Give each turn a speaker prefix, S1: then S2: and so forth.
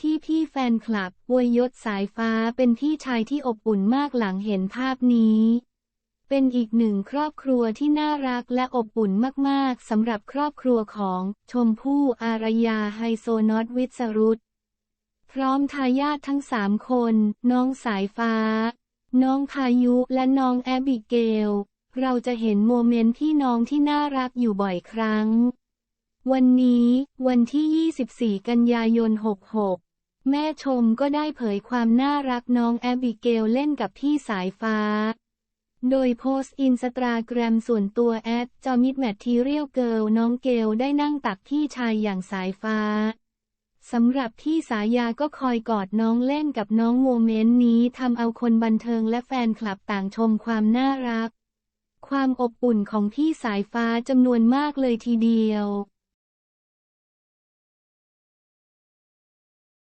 S1: พี่พี่แฟนคลับอวยยศสายฟ้าเป็นพี่ชายที่อบอุ่นมากหลังเห็นภาพนี้ เป็นอีกหนึ่งครอบครัวที่น่ารักและอบอุ่นมากๆสำหรับครอบครัวของชมพู่อารยาไฮโซนอตวิศรุตพร้อมทายาททั้งสามคน น้องสายฟ้า น้องพายุและน้องแอบิเกล เราจะเห็นโมเมนต์พี่น้องที่น่ารักอยู่บ่อยครั้ง วันนี้ วันที่ 24 กันยายน 66 แม่ชมก็ได้เผยความน่ารักน้องแอบิเกลเล่นกับพี่สายฟ้า โดยโพสต์อินสตาแกรมส่วนตัวแอดจอมิดแมททีเรียลเกิลน้องเกลได้นั่งตักพี่ชายอย่างสายฟ้าสำหรับพี่สายาก็คอยกอดน้องเล่นกับน้องโมเมนต์นี้ทำเอาคนบันเทิงและแฟนคลับต่างชมความน่ารัก ความอบอุ่นของพี่สายฟ้าจำนวนมากเลยทีเดียว